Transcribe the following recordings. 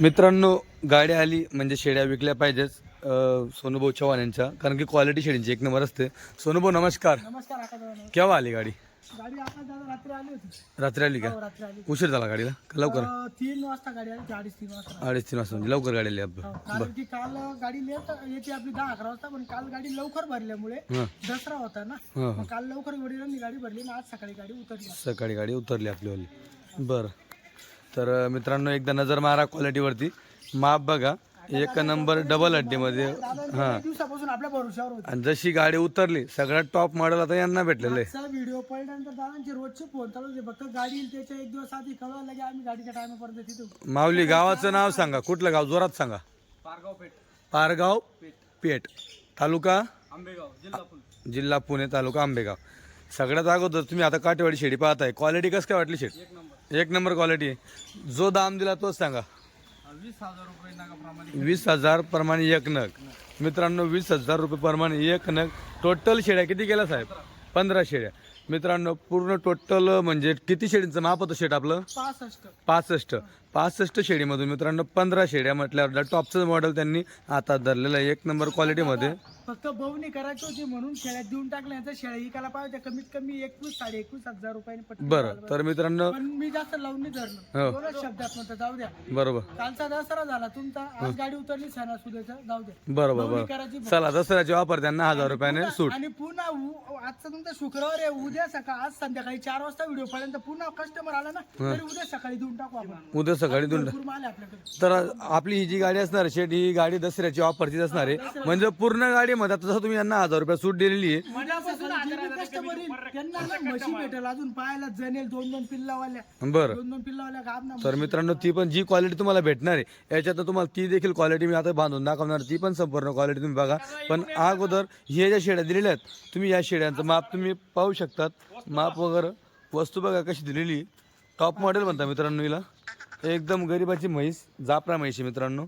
मित्रांनो गाडी आली म्हणजे शेळ्या विकल्या पाहिजेच सोनूभाऊ चव्हाण यांच्या. कारण की क्वालिटी शेळींची एक नंबर असते. सोनूभाऊ नमस्कार. केव्हा आली गाडी? गाडी आता दादा रात्री आली होती. रात्री आली हो, का रात्री आली उशीर झाला गाडीला? का लवकर? अं, तीन वाजता गाडी आली होती, अडीच तीन वाजता. अडीच तीन वाजता म्हणजे लवकर गाडी आली हो, आपलं कारण की काल गाडी लेट येते आपली दहा अकरा वाजता पण काल गाडी लवकर भरल्यामुळे हां. दसरा होता ना. हां मग काल लवकर वडिलांनी गाडी भरली आणि आज सकाळी गाडी उतरली. सकाळी गाडी उतरली आपलीवाली बरं. तर मित्रांनो एकदा नजर मारा क्वालिटीवरती. माप बघा. एक नंबर डबल अड्डीमध्ये दादा लई दिवसापासून आपल्या भरोशावर होते आणि जशी गाडी उतरली सगळ्यात टॉप मॉडेल आता यांना भेटलेलं आहे. आजचा व्हिडिओ पहिल्यानंतर दादांचे रोजचे फोन चालू होते. फक्त गाडी येईल त्याच्या एक दिवस आधी कळवा लगे आम्ही गाडीच्या टायमापर्यंत तिथे माऊली गावाचं नाव सांगा. कुठलं गाव? जोरात सांगा. पारगाव पेठ. तालुका? जिल्हा पुणे. तालुका आंबेगाव. सगळ्यात अगोदर तुम्ही आता काटेवाडी शेडी पाहताय. क्वालिटी कसं काय वाटली शेड? एक नंबर. क्वालिटी आहे. जो दाम दिला तोच सांगा. वीस हजार प्रमाणे एक नग. मित्रांनो वीस हजार रुपये प्रमाणे एक नग. टोटल शेड्या किती गेल्या साहेब? पंधरा शेड्या. मित्रांनो पूर्ण टोटल म्हणजे किती शेडींचं? माप होतं शेड आपलं? पासष्ट. पासष्ट. पासष्ट शेडीमधून मित्रांनो पंधरा शेड्या म्हटल्यावर टॉपचं मॉडेल त्यांनी आता धरलेलं आहे. एक नंबर क्वालिटीमध्ये फक्त बवणी करायची होती म्हणून शेळ्यात देऊन टाकल्या शेळ्या विकायला पाहिजे. कमीत कमी एकवीस साडे एकवीस हजार रुपयांनी बरं तर मित्रांनो मी जास्त लावून नाही हो. धरलं दोनच शब्दात म्हणतो जाऊ द्या. बरोबर. कालचा दसरा झाला. तुमचा आज गाडी उतरली सणासुदीचा. जाऊ द्या. बरोबर करायची चला दसऱ्याची वापर त्यांना हजार रुपयाने सूट. आणि पुन्हा आजचा तुमचा शुक्रवार आहे. उद्या सकाळ आज संध्याकाळी चार वाजता व्हिडिओ पर्यंत पुन्हा कस्टमर आला ना तरी उद्या सकाळी देऊन टाकू आपण. उद्या सकाळी दोन भरपूर माल आहे आपल्याकडे. तर आपली ही जी गाडी असणार आहे शेट ही गाडी दसऱ्याची ऑफरचीच असणार आहे. म्हणजे पूर्ण गाडीमध्ये आता जसं तुम्ही यांना हजार रुपये सूट दिलेली आहे. मनापासून जे बी कस्टमर येईल त्यांना ना म्हशी भेटेल. अजून पाहायला जनेल दोन दोन पिल्लावाल्या. बरं. दोन दोन पिल्लावाल्या गाब ना तर मित्रांनो ती पण जी क्वालिटी तुम्हाला भेटणार आहे याच्यात तुम्हाला ती देखील क्वालिटी मी आता बांधून दाखवणार. ती पण संपूर्ण क्वालिटी तुम्ही बघा. पण अगोदर हे ज्या शेड्या दिलेल्या आहेत तुम्ही या शेड्यांचं माप तुम्ही पाहू शकतात. माप वगैरे वस्तू बघा कशी दिलेली टॉप मॉडेल म्हणता मित्रांनो हिला. एकदम गरिबाची म्हैस जापरा म्हैस आहे मित्रांनो.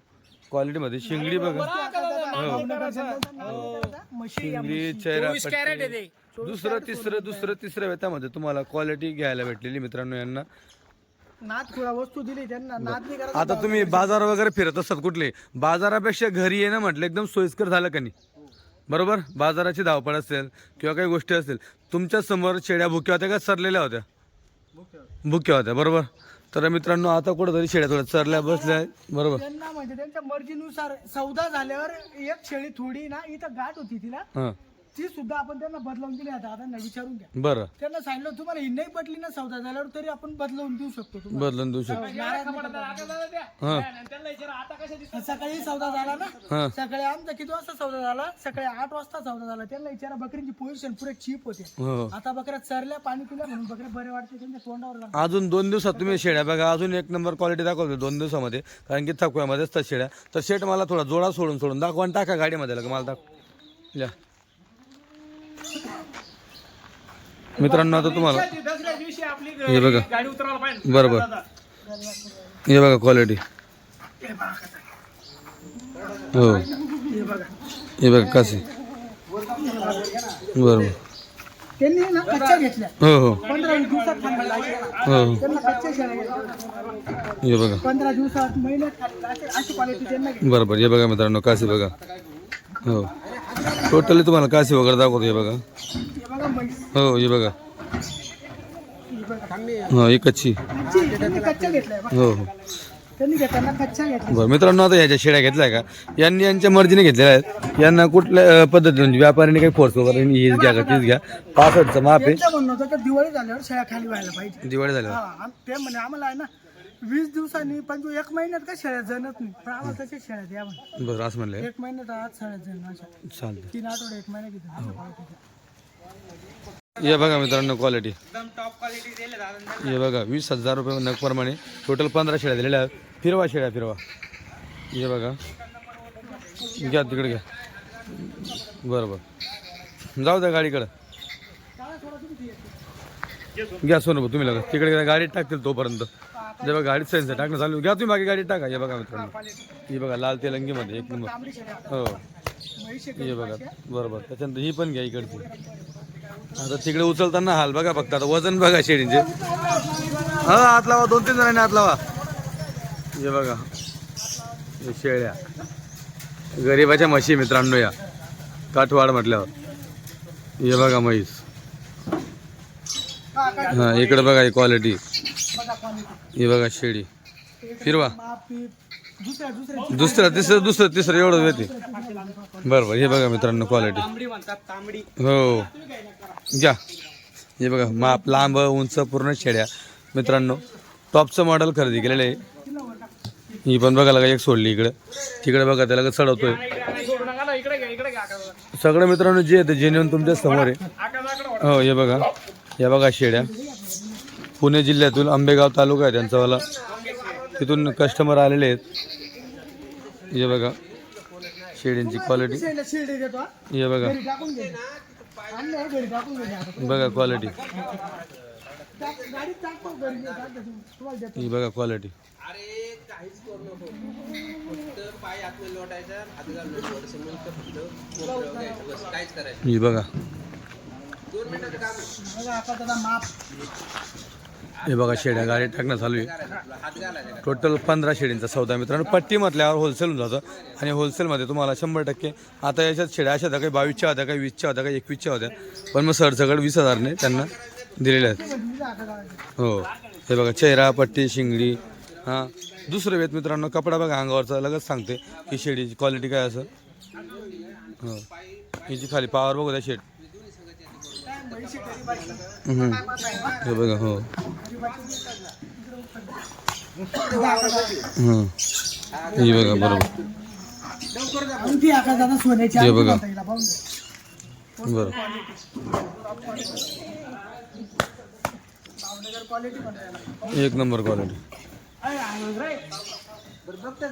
क्वालिटीमध्ये शिंगडी बघा. म्हशी शिंगडी चेहरा पट्टी. दुसरं तिसरं दुसरं तिसरं वेतामध्ये तुम्हाला क्वालिटी घ्यायला भेटलेली मित्रांनो यांना. खुळा वस्तू दिली त्यांना. नाद नाही करायचा. आता तुम्ही बाजार वगैरे फिरत असतात कुठले? बाजारापेक्षा घरी येणं म्हटलं एकदम सोयीस्कर झालं का नाही? बरोबर? बाजाराची धावपळ असेल किंवा काही गोष्टी असेल तुमच्यासमोर शेड्या भुक्या होत्या का सरलेल्या होत्या. भुक्या होत्या बरोबर? तर मित्रांनो आता कुठंतरी शेड्या थोड्या चरल्या बसल्या बरोबर. त्यांना म्हणजे त्यांच्या मर्जीनुसार सौदा झाल्यावर एक शेळी थोडी ना इथं गाठ होती तिला. हां. ती सुद्धा आपण त्यांना बदलावून दिली. आता दादांना विचारून घ्या. बरं. त्यांना सांगितलं तुम्हाला ही नाही पटली ना सौदा झाल्यावर तरी आपण बदलवून देऊ शकतो तुम्हाला. बदलून देऊ शकतो. नाराज. हां. सकाळी सौदा झाला ना? सकाळी आमचा किती वाजता सौदा झाला? सकाळी आठ वाजता सौदा झाला. त्यांना विचारा बकरीची पोझिशन पुरे चीप होते. हो. आता बकऱ्या चरल्या पाणी पिल्या म्हणून बकऱ्या बरे वाटते त्यांच्या तोंडावर अजून दोन दिवसात तुम्ही शेड्या बघा. अजून एक नंबर क्वालिटी दाखवतो दोन दिवसामध्ये. कारण की थकव्यामध्ये असतात शेड्या. तर शेट मला थोडा जोडा सोडून सोडून दाखवा आणि टाका गाडीमध्ये लगा. मला दाखव या. मित्रांनो आता तुम्हाला हे बघा. बरोबर. हे बघा क्वालिटी हो हे. बघा. कशी बरोबर. त्यांनी ना कच्च्या घेतल्या. हो हो. पंधरा दिवसात. हो हो त्यांना कच्च्या शेळ्या घेतल्या. हे बघा. पंधरा दिवसात महिन्यात खाल्ल्या. अशी- अशी क्वालिटी त्यांना घेतली. बरोबर. हे बघा मित्रांनो काशी बघा? हो. टोटली तुम्हाला काशी वगैरे दाखवतो हे बघा. हे. हो हे बघा. ही. हो कच्ची. हो हो. बरं मित्रांनो आता ह्याच्या शेड्या घेतल्या का? यांनी यांच्या मर्जीने घेतलेल्या आहेत. यांना कुठल्या पद्धतीने म्हणजे व्यापाऱ्याने काही फोर्स वगैरे हीच घ्या का तीच घ्या. पासष्टचं माप आहे. दिवाळी झाल्यावर शेळ्या खाली व्हायला पाहिजे. दिवाळी झाल्यावर. ते म्हणे आम्हाला आहे ना वीस दिवसांनी पण तू एक महिन्यात का शेळ्या जणत नाही? पण आम्हाला तसे शेळ्या द्या म्हणे. बरं असं म्हणलं. एक महिन्यात आज शेळ्या जण अशा. चालतं तीन आठवडे एक महिना किती? हे. बघा मित्रांनो क्वालिटी हे बघा वीस हजार रुपये नग प्रमाणे टोटल पंधरा शेळ्या दिलेल्या आहेत. फिरवा शेळ्या फिरवा. हे बघा. घ्या तिकडे घ्या. बरं बरं. जाऊ द्या गाडीकडं. घ्या सोनं भाऊ, तुम्ही लगा. तिकडे गाडीत टाकतील तोपर्यंत. जेव्हा गाडीत सेन्सर टाकणं चालू. घ्या तुम्ही बाकी गाडीत टाका. हे बघा मित्रांनो. ही बघा लाल तेलंगीमध्ये एक नंबर. हो. हे बघा बरोबर. त्याच्यानंतर ही पण घ्या इकडची. आता तिकडे उचलताना हाल. बघा फक्त आता वजन बघा शेडींचे. हा हात लावा. दोन तीन जणांनी हात लावा. हे बघा. शेळ्या. गरीबाच्या म्हशी मित्रांनो या. काठवाड म्हटल्यावर. हे बघा म्हैस. हा, इकडे बघा ही क्वालिटी हे बघा शेळी फिरवा. दुसरं तिसरं दुसरं तिसरं एवढं येते बरं बरं हे बघा मित्रांनो क्वालिटी हो. घ्या हे बघा माप लांब उंच पूर्ण शेड्या. मित्रांनो टॉपचं मॉडेल खरेदी केलेलं आहे. ही पण बघा लागा एक सोडली इकडे. तिकडे बघा त्याला चढवतोय. सगळं मित्रांनो जे आहे ते जेन्युन तुमच्यासमोर आहे. हो हे बघा. हे बघा शेड्या. पुणे जिल्ह्यातून आंबेगाव तालुका आहे त्यांचावाला तिथून कस्टमर आलेले आहेत. हे बघा शेळींची क्वालिटी हे बघा. बघा क्वालिटी ही बघा क्वालिटी ही बघा. हे बघा शेड्या गाडी टाकणं चालू आहे टोटल पंधरा शेडींचा सौदा मित्रांनो. पट्टी म्हटल्यावर होलसेल होऊन जातं. आणि होलसेलमध्ये तुम्हाला शंभर टक्के आता याच्यात शेड्या अशा होत्या काही बावीसच्या होत्या काही वीसच्या होत्या काही एकवीसच्या होत्या. पण मग सरसकट वीस हजारने त्यांना दिलेल्या आहेत. हो. हे बघा चेहरा पट्टी शिंगडी हां. दुसरं वेत मित्रांनो कपडा बघा अंगावरचा लगेच सांगते की शेडीची क्वालिटी काय असं हो. हिची खाली पावर बघू द्या शेड. हे बघा हो हं. हे बघा बरोबर आणि ती आका दादा सोन्याची हे आहे, बघा. म्हणता येईल, पाहून घे. बरं भावनगर क्वालिटी म्हणता येईल. एक नंबर क्वालिटी अरे, आलो रे.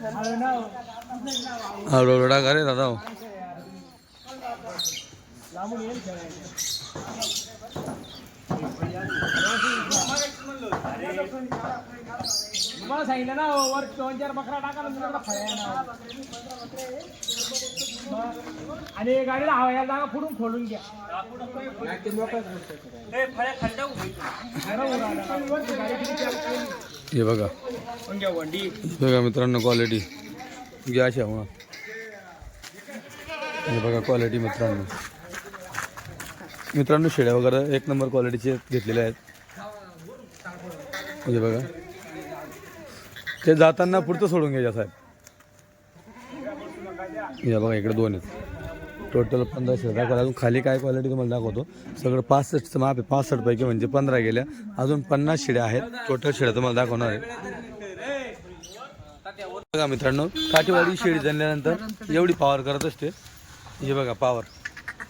आलो ना. हळूहळू टाका रे दादा हो. लांबून येईल तुम्हाला सांगितलं ना वर दोन चार बकरा टाका ना आणि गाडीला हवा जागा फुडून खोलून घ्या. हे बघा. बघा मित्रांनो क्वालिटी घ्या अशा हे. बघा क्वालिटी मित्रांनो. मित्रांनो शेड्या वगैरे एक नंबर क्वालिटीचे घेतलेल्या आहेत. म्हणजे बघा. ते जाताना पुढचं सोडून घ्यायच्या साहेब. या बघा इकडे दोन आहेत. टोटल पंधरा शेळ्या. दाखवलं अजून खाली काय क्वालिटी तुम्हाला दाखवतो. सगळं पासष्टचं माप आहे पासष्ट पैकी म्हणजे पंधरा गेल्या. अजून पन्नास शेड्या आहेत. टोटल शेड्या तुम्हाला दाखवणार आहे. बघा मित्रांनो काठीवाडी शेळी जणल्यानंतर एवढी पावर करत असते. हे बघा पावर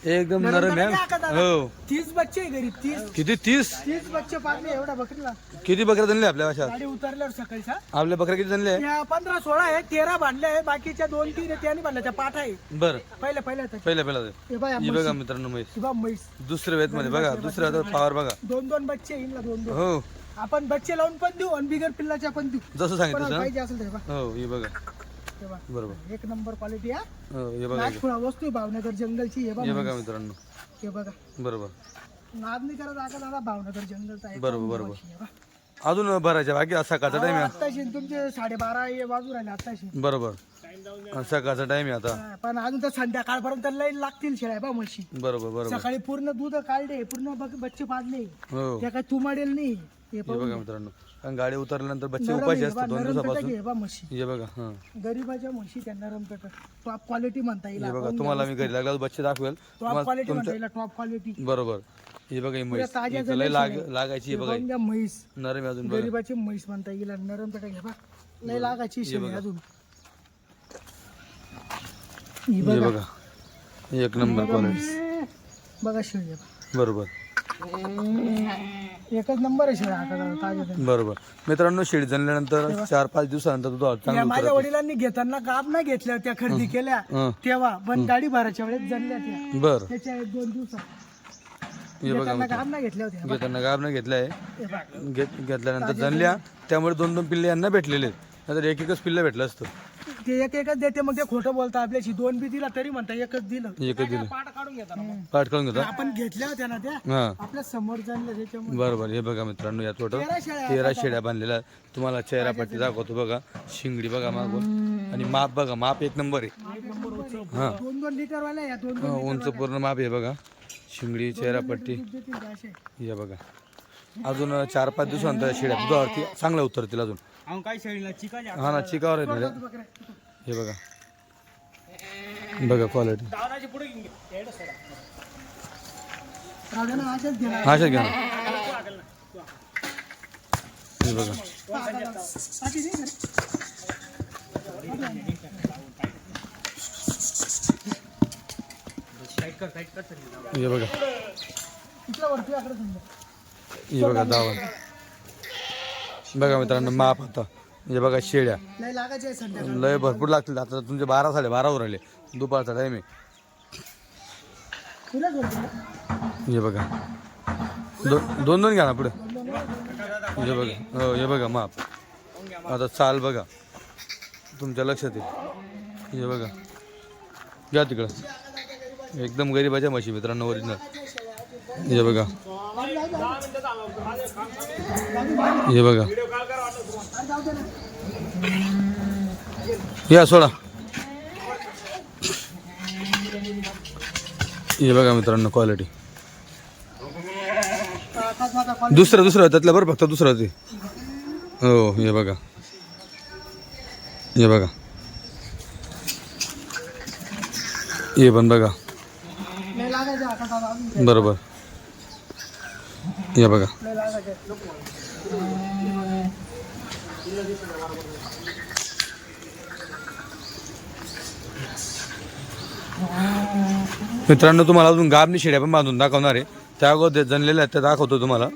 एकदम नरम आहे. हो. तीस बच्चे आहे घरी तीस. किती? तीस? तीस बच्चे पाडले एवढ्या बकरीला. किती बकऱ्या जनले आपल्या भाषात गाडी उतरल्यावर सकाळीचा आपल्या बकऱ्या किती जनले या पंधरा सोळा आहे तेरा बांधले आहे बाकीच्या दोन तीन आहे त्याने बांधल्या त्या पाठ आहे. बरं. पहिल्या पहिल्या त्याच्या. पहिल्या पहिला हे ही बघा मित्रांनो म्हैस. शिवा म्हैस. दुसऱ्या वेत मध्ये बघा दुसऱ्या वेळेत पावर बघा. दोन दोन बच्चे येईल ना दोन दोन. हो. आपण बच्चे लावून पण देऊ आणि बिगर पिल्लाच्या पण देऊ. जसं सांगितलं कोणाला तसं पाहिजे असेल तर हे बघ, हो हे बघा. बरोबर. एक नंबर क्वालिटी आहे हो हे बघा वस्तू आहे भावनगर जंगलची हे बघ. हे बघा मित्रांनो. हे बघा. बरोबर. नाद नाही करत आता दादा भावनगर जंगलचा आहे बरोबर, बरोबर. हे बघ. अजून भरायच्या बाकी आज सकाळचा टाइम आहे. आत्ताशी तुमचे साडेबारा हे राहिले आत्ताशी. बरोबर. सकाळचा टाइम आहे आता. हा, पण अजून तर संध्याकाळपर्यंत लई लागतील शेळ्या बा म्हशी. बरोबर बरोबर. सकाळी पूर्ण दूध काढले पूर्ण बच्चे पाडले हो. त्या काय तुमाडेल नाही. हे हे पाहून बघा मित्रांनो कारण गाडी उतरल्यानंतर बच्चे नरम उपाशी आहे बा, असतात दोन नरम पेटक दिवसापासून बा म्हशी. हे बघा हा. गरीबाच्या म्हशी टॉप क्वालिटी म्हणता येईल हे बघा तुम्हाला मी घरी लागला बच्चे दाखवेल. टॉप तुम्हाला क्वालिटी म्हणता तुमच्या येईल टॉप क्वालिटी बरोबर. हे बघा ही म्हैस. ताज्या हिचं लय लाग लागायची हे बघा म्हैस. नरम आहे अजून बघा. गरीबाची म्हैस म्हणता येईल आणि नरम पेटक घ्या बा. लय लागायची शेळी अजून. ही हे बघा. बघा. एक नंबर क्वालिटी बघा शेळी आहे बा. बरोबर. एकच नंबर आहे ताज्या. बरोबर. मित्रांनो शेळी जनल्यानंतर चार पाच दिवसानंतर दूध या चांगलं माझ्या वडिलांनी घेताना गाब नाही घेतल्या त्या खरेदी केल्या. हं. तेव्हा. पण गाडी भरायच्या वेळेस जनल्या त्या. बर. त्याच्या एक दोन दिवसात. हे बघा घेताना गाब नाही घेतल्या होत्या घेताना गाब नाही घेतलाय हे बघ. घेत घेतल्यानंतर जनल्या त्यामुळे दोन दोन पिल्ले यांना भेटलेले आहेत. नाहीतर एक एकच पिल्लं भेटलं असतं. ते एक एकच देते मग ते खोटं बोलता आपल्याशी दोन बी दिला तरी म्हणता एकच दिलं. एकच दिलं. पाठ काढून घेता ना मग. पाठ करून घेतो आपण घेतल्या होत्या ना त्या. हा. आपल्यासमोर जाणलं त्याच्यामुळे. बरोबर. हे बघा मित्रांनो या थोडं तेरा शेळ्या तेरा शेड्या बांधलेल्या आहेत. तुम्हाला चेहरा पट्टी दाखवतो बघा. शिंगडी बघा मागून. आणि माप बघा. माप एक नंबर आहे. हा. दोन दोन लिटर वाल्या या दोन हा, उंच पूर्ण माप आहे बघा. शिंगडी चेहरा पट्टी दूध देतील का असे. हे बघा. अजून चार पाच दिवसानंतर शेड्या. दुधावरती चांगल्या उतरतील अजून. काय शेळीला? चिका हा ना चिकावर आहेत ना. हे बघा. बघा क्वालिटी. हा घ्या ना. हे बघा पाठी दे घरी. साईड कर साईड कर सगळी. हे बघा. हे बघा दावण. बघा मित्रांनो माप आता. हे बघा शेड्या लय भरपूर लागतील. आता तुमचे बारा साडे बारावर आले दुपारचा टाइम आहे. हे बघा. दो दोन दोन घ्या ना पुढे. हे बघा हो हे बघा माप. आता चाल बघा. तुमच्या लक्षात येईल. हे बघा. घ्या तिकडं. एकदम गरीबाच्या म्हशी मित्रांनो ओरिजिनल हे बघा. हे बघा. या सोडा. हे बघा मित्रांनो क्वालिटी दुसरं दुसरं त्यातलं बरं फक्त दुसरं ते. हो हे बघा. हे बघा. हे पण बघा लय लागायचे आकाश दादा अजून बरोबर. या बघा. मित्रांनो तुम्हाला अजून गाबनी शेड्या पण बांधून दाखवणार आहे. त्या अगोदर जनलेल्या आहेत त्या दाखवतो तुम्हाला.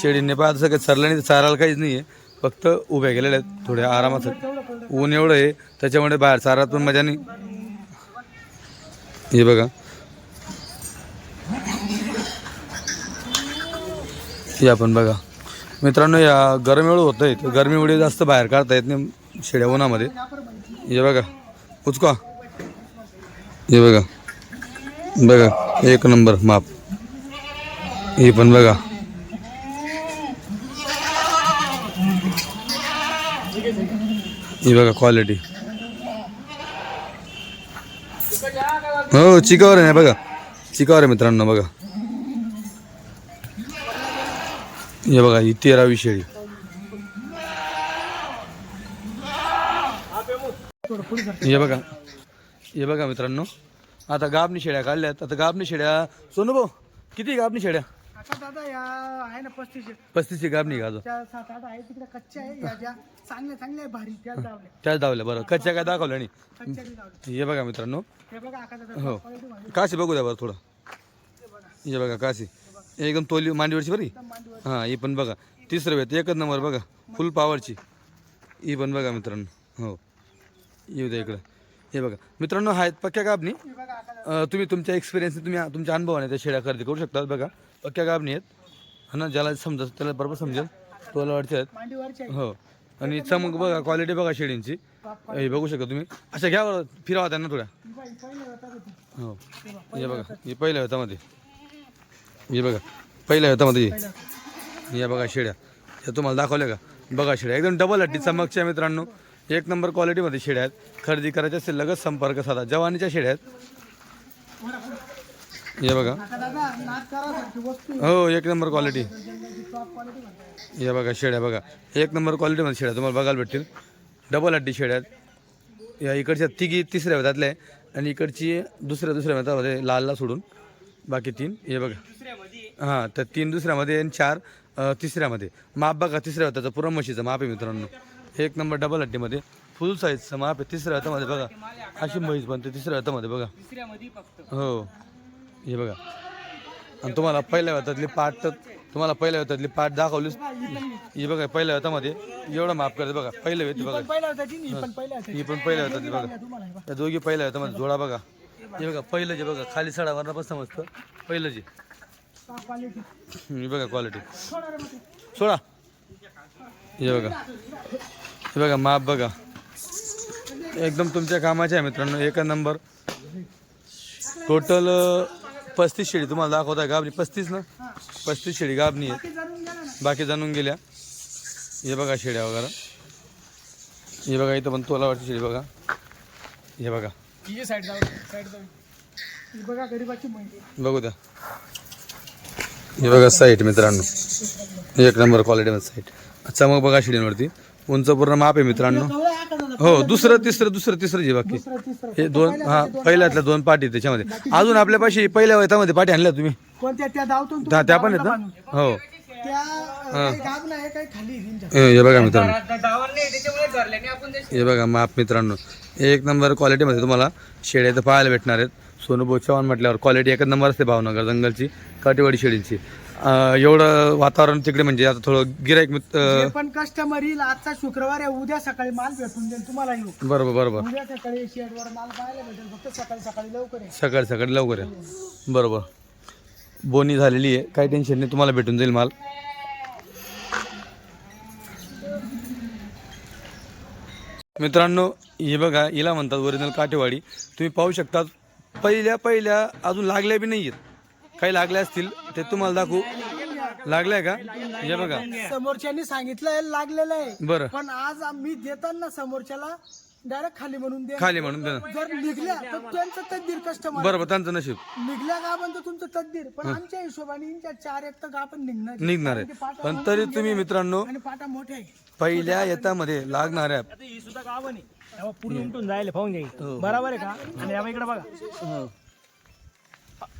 शेडीने पाहत सगळं सरल्याने चारायला काहीच नाही आहे फक्त उभ्या गेलेल्या आहेत थोड्या आरामात. ऊन एवढं आहे त्याच्यामुळे बाहेर चारात पण मजा नाही. हे बघा. या पण बघा. मित्रांनो या गरम होतं आहे गरमीमुळे जास्त बाहेर काढता येत नाही शेड्या उन्हामध्ये. हे बघा. उचका. हे बघा. बघा. एक नंबर माप. हे पण बघा. ही बघा क्वालिटी हो चिकावर आहे ना बघा. चिकावर आहे मित्रांनो बघा. हे बघा ही तेरावी शेळी. हे बघा हे बघा मित्रांनो आता गाबनी शेड्या काढल्यात आता गाबनी शेड्या सोनू भाऊ किती गाबनी शेड्या आता दादा या आहे ना पस्तीस पस्तीसची गाबनी का अजून? त्या सात आठ आहे तिकडे कच्च्या आहे या ज्या चांगल्या चांगल्या आहे भारी त्याच धावल्या बरं. कच्च्या काय दाखवल्या नाही? कच्च्या बी लावल्या हे बघा मित्रांनो. हे बघा हो. भारी. काशी बघू द्या बरं थोडं. हे बघा काशी. एकदम तोली मांडीवरची बरी हां? ही पण बघा. तिसरं वेत एकच नंबर बघा. फुल पॉवरची ही पण बघा मित्रांनो. हो. येऊ द्या इकडं. हे बघा. मित्रांनो आहेत पक्क्या अं, तुम्ही तुमच्या एक्सपिरियन्स तुम्ही तुमच्या अनुभवाने त्या शेड्या खरेदी करू शकता बघा. पक्क्या गाबणी आहेत. हा ना ज्याला समजा त्याला बरोबर समजेल. तोला वाटते आहेत. हो. आणि चमक बघा क्वालिटी बघा शेडींची हे बघू शकता तुम्ही. अशा घ्या फिरावा त्यांना थोड्या. ही होता होती हो. हे बघा हे पहिल्या हातामध्ये हे बघा पहिल्या हातामध्ये. पहिल्या हे बघा शेड्या हे तुम्हाला दाखवल्या का? बघा शेड्या एकदम डबल हड्डी चमकच्या मित्रांनो. एक नंबर क्वालिटीमध्ये शेड्या आहेत. खरेदी करायच्या असेल लगेच संपर्क साधा. जवानीच्या शेड्या आहेत. हे बघा. हो एक नंबर क्वालिटी हे बघा शेड्या बघा. एक नंबर क्वालिटीमध्ये शेड्या तुम्हाला बघायला भेटतील. डबल हड्डी शेड्या आहेत. या इकडच्या तिघी तिसऱ्या होत्यातल्या आहे आणि इकडची दुसऱ्या दुसऱ्या होत्यामध्ये लालला सोडून बाकी तीन? हे बघा. हां तर तीन दुसऱ्यामध्ये आणि चार तिसऱ्यामध्ये. माप बघा तिसऱ्या होत्याचं पुरम म्हशीचं माप आहे मित्रांनो. एक नंबर डबल हड्डीमध्ये फुल साईजचं माप आहे. तिसऱ्या हातामध्ये बघा. अशी म्हैस बनते तिसऱ्या हातामध्ये बघा. हो. हे बघा. आणि तुम्हाला पहिल्या हातातली पाठ तर तुम्हाला पहिल्या हातातली पाठ दाखवलीच ही बघा पहिल्या हातामध्ये एवढं माफ करते बघा. पहिलं बघा. पहिल्या होता होता ही पण पहिल्या हातातली बघा. बघा. त्या दोघी पहिल्या हातामध्ये जोडा बघा. हे बघा पहिलं जे बघा खाली सडा पण समजतं पहिलं जे. हे बघा क्वालिटी सोडा. हे बघा. हे बघा माप बघा. एकदम तुमच्या कामाचे आहे मित्रांनो एका नंबर. टोटल पस्तीस शेळी तुम्हाला दाखवत आहे गाबणी. पस्तीस ना? पस्तीस शेळी गाबणी आहे बाकी जाणून बाकी जाणून गेल्या. हे बघा शेळ्या वगैरे. हे बघा इथं पण तोला वाटते शेळी बघा. हे बघा. तिची साईड जाऊ साईड जाऊ ही बघा गरीबाची माहिती बघू द्या. हे बघा साईट मित्रांनो. एक नंबर क्वालिटीमध्ये साईट चमक बघा शेळींवरती उंच पूर्ण माप आहे मित्रांनो? हो दुसरं तिसरं दुसरं तिसरं जे बाकी. हे दोन हा पहिल्यातल्या दोन पाठी त्याच्यामध्ये. अजून आपल्यापाशी पहिल्या वयामध्ये पाठी आणल्या तुम्ही. कोणत्या? त्या त्या पण आहेत ना? हो. त्या अं, काही गाब नाही काही खाली हिंजा हे बघा मित्रांनो. डावण नाही त्याच्यामुळे धरले नाही आपण ते. हे बघा माप मित्रांनो. एक नंबर क्वालिटीमध्ये तुम्हाला शेळ्या इथं पाहायला भेटणार आहेत. सोनूभाऊ चव्हाण म्हटल्यावर क्वालिटी एकच नंबर असते भावनगर जंगलची काटेवाडी शेळींची. एवढं वातावरण तिकडे म्हणजे आता थोडं गिराईक मित जे पण कस्टमर येईल आजचा शुक्रवार आहे उद्या सकाळी माल भेटून देईल तुम्हाला येऊ बरोबर बरोबर. उद्या सकाळी शेडवर माल पाहायला भेटेल फक्त सकाळी सकाळी लवकर आहे. सकाळी सकाळी लवकर आहे. बरोबर. बोनी झालेली आहे. काही टेन्शन नाही तुम्हाला भेटून जाईल माल. मित्रांनो हे बघा हिला म्हणतात ओरिजिनल काठेवाडी. तुम्ही पाहू शकता पहिल्या पहिल्या अजून लागल्या बी नाही आहेत काही लागल्या असतील ते तुम्हाला दाखवू. लागल्या का? हे बघा. समोरच्यानी सांगितलंय लागलेलं आहे. बरं. पण आज मी देताना समोरच्याला डायरेक्ट खाली म्हणून दे खाली म्हणून. जर निघल्या तर त्यांचं तद्दीर कस्टमर बरोबर त्यांचं नशीब. निघल्या का पण तर तुमचं तद्दीर? पण आमच्या हिशोबाने चार एक तर आपण निघणार निघणार आहे. पण तरी तुम्ही मित्रांनो आणि पाटा मोठे आहे. पहिल्या येतामध्ये लागणाऱ्या आता ही सुद्धा गाव नाही. तेव्हा पुढे उमटून जायला पाहून जाईल बरोबर आहे का? आणि यावं इकडे बघा.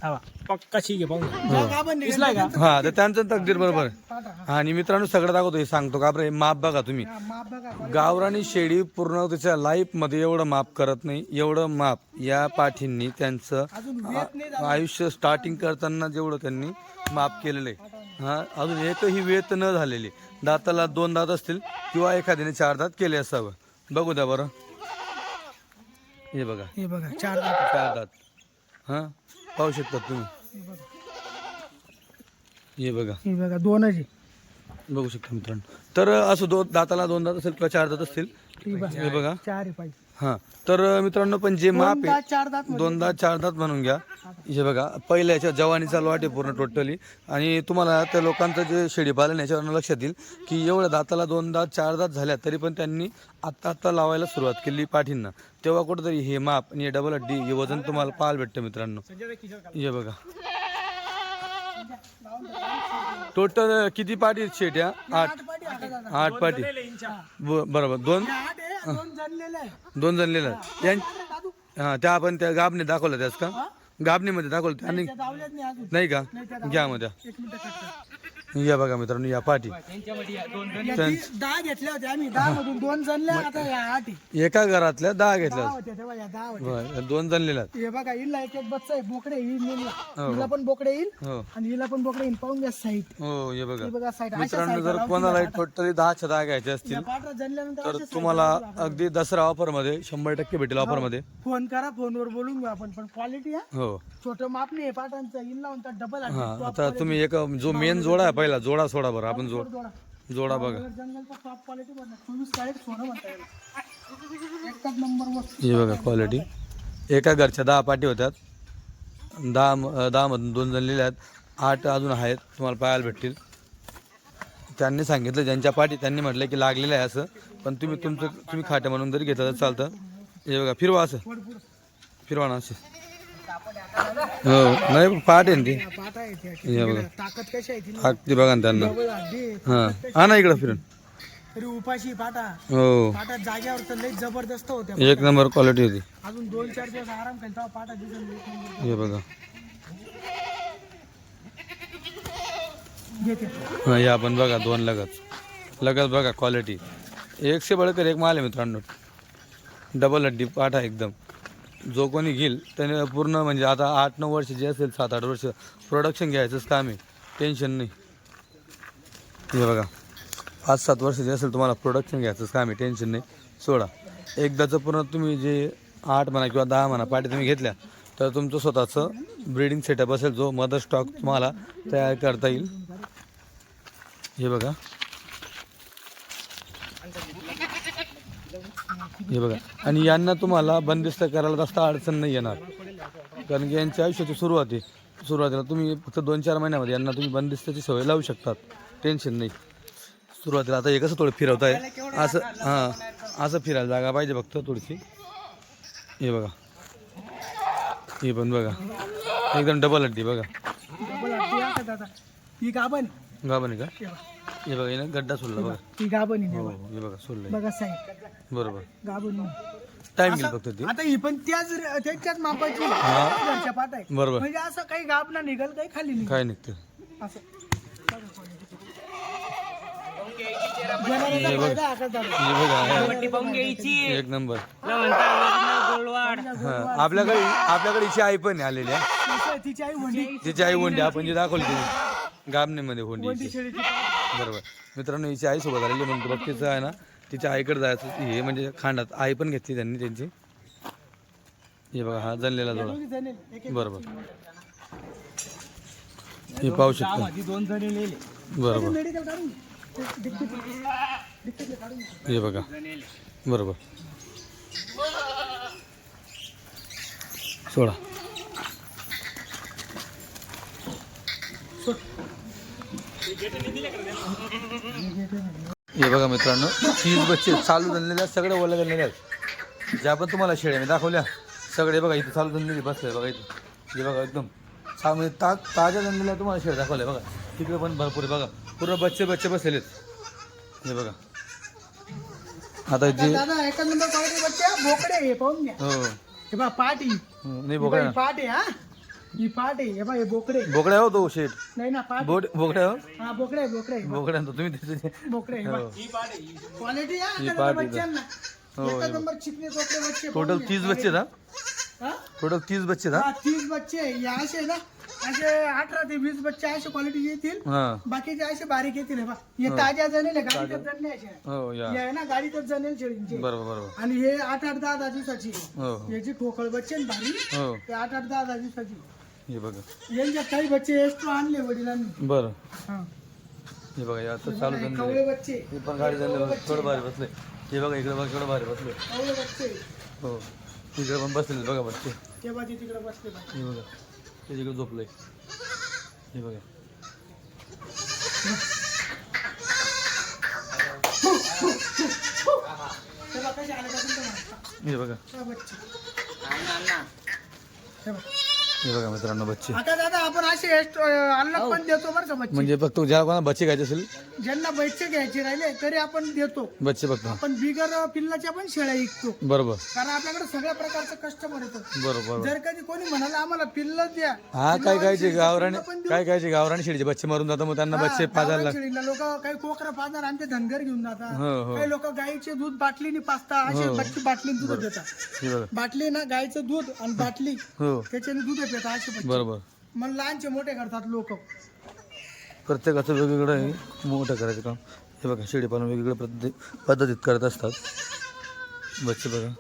हवा पक्का ठीक आहे पाहून घ्या. ज्या गाभण निघाल्या दिसलाय का? हा तर त्यांचं तकदीर बरोबर आहे. हा. आणि मित्रांनो सगळं दाखवतो हे सांगतो का? बरं हे माप बघा तुम्ही. हा, गावरानी शेळी पूर्ण त्याच्या लाईफमध्ये एवढं माप करत नाही. एवढं माप या पाठींनी त्यांचं आ- आयुष्य स्टार्टिंग करताना जेवढं त्यांनी माप केलेलं आहे. हा अजून एकही वेत न झालेली. दाताला दोन दात असतील किंवा एखाद्याने चार दात केले असावं. बघू द्या बरं. हे बघा. हे बघा चार दात. चार दात. हा पाहू शकता तुम्ही. हे बघा. हे बघा. बघा दोनच आहे. बघू शकता मित्रांनो. तर असं दोन दाताला दोन दात असेल किंवा चार दात असतील. हे बघा. हे बघा. चार आहे पाहिजे. हा. तर मित्रांनो पण जे माप आहे चार दात. दोनदा चार दात म्हणून घ्या. हे बघा पहिल्या याच्या जवानीचा लॉट आहे पूर्ण टोटली. आणि तुम्हाला त्या लोकांचं जे शेळी पालन याच्यावरनं लक्षात येईल की एवढ्या दाताला दोन दात चार दात झाल्या तरी पण त्यांनी आत्ता आत्ता लावायला सुरुवात केली पाठींना. तेव्हा कुठंतरी हे माप आणि हे डबल हड्डी हे वजन तुम्हाला पाहायला भेटतं मित्रांनो. हे बघा. टोटल किती पाठी आहेत शेट्या आठ. आठ पाटी ब- बरोबर. दोन? आठ आहे दोन त्यां दादू. हा त्या आपण त्या गाबने दाखवलं त्याच का? गाबणीमध्ये दाखवलं त्यांनी नाही का? घ्या मध्ये एक मिनिट कट कर. या बघा मित्रांनो या पाठी. याची दहा घेतल्या होत्या आम्ही दहा मधून दोन जणले आता या आठ. एका घरातल्या दहा घेतल्या दहा होत्या. तेव्हा या दहा होत्या. बरं, दोन जणलेल्या हे बघा हिला एक एक बच्चा आहे बोकडे येईल हिला हिला पण बोकडे येईल हो. आणि हिला पण बोकडे येईल. पाहून घ्या साईट हो हे बघा. हे बघा साईट अशा मित्रांनो जर कोणाला टोटली दहाच्या दहा घ्यायचे असतील पाठरा जणल्यानंतर तर तुम्हाला अगदी दसरा ऑफरमध्ये शंभर टक्के भेटेल ऑफरमध्ये फोन करा फोनवर बोलून घेऊ आपण. पण क्वालिटी आहे हो. छोटं माप नाही पाटांचं हिला म्हणतात डबल हा आता तुम्ही एक जो मेन जोडा आहे पहिला जोडा सोडा बरं आपण जोड जोडा. बघा. जंगलचा टॉप क्वालिटी म्हणतात चोवीस कॅरेट सोनं म्हणता येईल एकच नंबर वस्तू हे बघा क्वालिटी एका घरच्या दहा पाठी होत्यात. दहा म- दहा मधून दोन जण लिहिले आहेत आठ अजून आहेत तुम्हाला पाहायला भेटतील. त्यांनी सांगितलं ज्यांच्या पाठी त्यांनी म्हटलं की लागलेलं आहे असं. पण तुम्ही तुमचं तुम्ही खाटे म्हणून जरी घेतलं तर चालतं. हे बघा फिरवा असं. फिरवा ना असं. हो नाही पाठ आहे ना ती. हे बघा. ताकद कशी आहे ती हाकती बघा ना त्यांना. हां. हा ना इकडं फिरून. तरी उपाशी पाटा. हो. पाटा जाग्यावर तर लई जबरदस्त होत्या एक नंबर क्वालिटी होती. अजून दोन चार दिवस आराम केला तेव्हा पाटा एक नंबर. हे बघा. घेते हा या पण बघा दोन लगत. लगत बघा क्वालिटी एकशे बळकर एक माल आहे मित्रांनो. डबल हड्डी पाठा एकदम. जो कोणी घेईल त्याने पूर्ण म्हणजे आता आठ नऊ वर्ष जे असेल सात आठ वर्ष प्रोडक्शन घ्यायचंच काम आहे. टेन्शन नाही. हे बघा. पाच सात वर्ष जे असेल तुम्हाला प्रोडक्शन घ्यायचंच काम आहे. टेन्शन नाही. सोडा. एकदाचं पूर्ण तुम्ही जे आठ म्हणा किंवा दहा म्हणा पाठी तुम्ही घेतल्या तर तुमचं स्वतःचं ब्रीडिंग सेटअप असेल जो मदर स्टॉक तुम्हाला तयार करता येईल. हे बघा. हे बघा. आणि यांना तुम्हाला बंदिस्त करायला जास्त अडचण नाही येणार. कारण की यांच्या आयुष्याची सुरुवात आहे. सुरुवातीला तुम्ही फक्त दोन चार महिन्यामध्ये यांना तुम्ही बंदिस्ताची सवय लावू शकतात. टेन्शन नाही. सुरुवातीला आता हे कसं थोडं फिरवताय? असं हां असं फिरायला जागा पाहिजे फक्त थोडीशी. हे बघा. हे पण बघा. एकदम डबल हड्डी बघा. डबल हत्ती आहे का ही हे बघा. बघा गड्डा सोडला बघा गाभण आहे हो देवा. हे बघा सोडलंय. बघा साहेब. बरोबर. गाभण टाइम गेला फक्त ते. आता ही पण त्याच त्याच्याच मापाची. घरच्या पाट आहे. बरोबर. म्हणजे असं काही ना निघल काही खाली निघल. काय निघतं? असं. जनावरांचा फायदा हा का दादा? हे बघा. पट्टी पाहून घ्यायची एक नंबर. तुला म्हणतात गोलवाड. हा, आपल्याकडे आपल्याकडे हिची आई पण आलेली आहे. तिच्या- तिची आई वंडी तिची आई होंडी आपण जी दाखवली तिने गामनेमध्ये होंडी वंडी बरोबर. मित्रांनो हिची आई सोबत आलेली म्हणतो बघ तिचं आहे ना तिच्या आईकडे जायचं हे म्हणजे खांडात आई पण घेतली त्यांनी त्यांची. हे बघा हा जनलेला जोडा. बरोबर. हे पाहू शकता. बरोबर. हे बघा. बरोबर. सोडा. हे बघा मित्रांनो तीस बच्चे चालू झालेले आहेत सगळे ओल्या झालेले आहेत. ज्या पण तुम्हाला शेळ्या मी दाखवल्या सगळे बघा इथे चालू झालेले बसले बघा इथे. हे बघा एकदम सा म्हणजे ता ताज्या झालेल्या तुम्हाला शेळ्या दाखवल्या बघा. तिकडे पण भरपूर बघा. पूर्ण बच्चे बच्चे बसलेले आहेत. हे बघा. आता जे बोकडे हे हो. हे ही नाही. बोकड्या पाट आहे हा. ही पाट आहे हे बा हे बोकडे बोकड्या हो तो शेट नाही ना पाट बोट बोकड्या हो हा बोकडे आहे, बोकडे आहे. बोकड्या तो तुम्ही त्याचे बोकडे आहे, हो. क्वालिटी ही एका पाट नंबर आहे. बच्च्यांना. हो, एका हे नंबर चिकने चोकडे बच्चे टोटल पाहून तीस घ्या. बच्चे ना हा? टोटल तीस बच्चे ना हा, तीस बच्चे आहे. हे असे ना असे अठरा ते वीस बच्चे असे क्वालिटी येतील हा बाकीचे असे बारीक येतील हे बा हे ताज्या जणेल आहे, गाडीतच जणले असे हो या हे आहे ना गाडीतच जणेल शेळींचे बरोबर बरोबर आणि हे आठ आठ दहा दहा दिवसाची हो हो याची ठोकळ बच्चे ना भारी हो ते आठ आठ दहा दहा दिवसाची हे बघा. यांच्या काही बच्चे एक्स्ट्रा आणले वडिलांनी. बरं. हा. हे बघा हे आता चालू झाले कवळे बच्चे. हे पण गाडी झाली बघा थोडं भारी बसले. हे बघा इकडे बघा थोडं भारी बसले. कवळे बच्चे. हो. इकडे पण बसले बघा बच्चे. तेव्हा ते तिकडे बसले बाई. हे बघा ते तिकडे झोपलंय. हे बघा. तेव्हा कसे आले का तुमच्या मागं? हे बघा. हा, बच्चे. हे बघ. हे बघा मित्रांनो बच्चे. आता दादा आपण असे अल्लग पण देतो बरं का बच्चे? म्हणजे फक्त ज्या कोणा बच्चे घ्यायचे असेल ज्यांना बच्चे घ्यायचे राहिले तरी आपण देतो. बच्चे फक्त. आपण बिगर पिल्लाच्या पण शेळ्या विकतो. बरोबर. कारण आपल्याकडे सगळ्या प्रकारचं कस्टमर येतं. बरोबर जर कधी कोणी म्हणाला आम्हाला पिल्ल द्या. हा काय कायचे गावराने काय कायचे गावराने शेळीचे बच्चे मारून जातात मग त्यांना बच्चे पाजायला लोक काही कोकरा पाजणार आमचे धनगर घेऊन जातात. हो हो. काही लोक गाईचे दूध बाटलीने पाजता असे बच्ची बाटली दूध देतात. हे बाटली ना गाईचं दूध आणि बाटली हो त्याच्याने दूध येतात असे बच्चे. बरोबर. मग लहानचे मोठे करतात लोक. प्रत्येकाचं वेगवेगळं आहे मोठं करायचं काम. हे बघा शेळी पालन वेगवेगळ्या पद्धती पद्धतीत करत असतात. बच्चे बघा.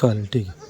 चालेल ठीक आहे.